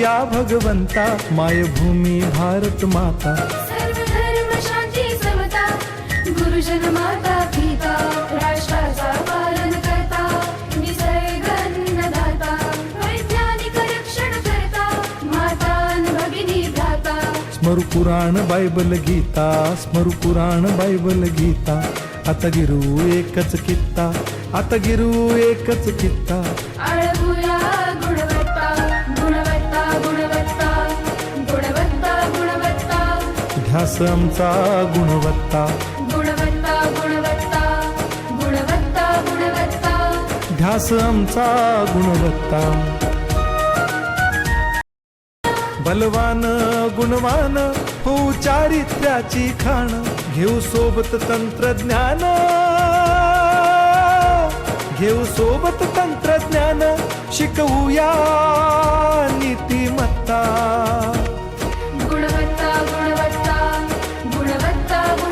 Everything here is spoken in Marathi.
या भगवंता मायभूमी भारत माता. सर्व धर्म शांती समता गुरुजन माता पिता राष्ट्राचा पालन करता निसर्ग अन्नदाता वैज्ञानिक रक्षण करता माता न भगिनी भ्राता. स्मरु पुराण बायबल गीता स्मरु पुराण बायबल गीता. आता गिरू एकच कित्ता आता गिरू एकच कित्ता. ध्यास आमचा गुणवत्ता. गुणवत्ता गुणवत्ता गुणवत्ता गुणवत्ता. ध्यास आमचा गुणवत्ता. बलवान गुणवान हो चारित्र्याची खाण. घेऊ सोबत तंत्रज्ञान. घेऊ सोबत तंत्रज्ञान. शिकवूया.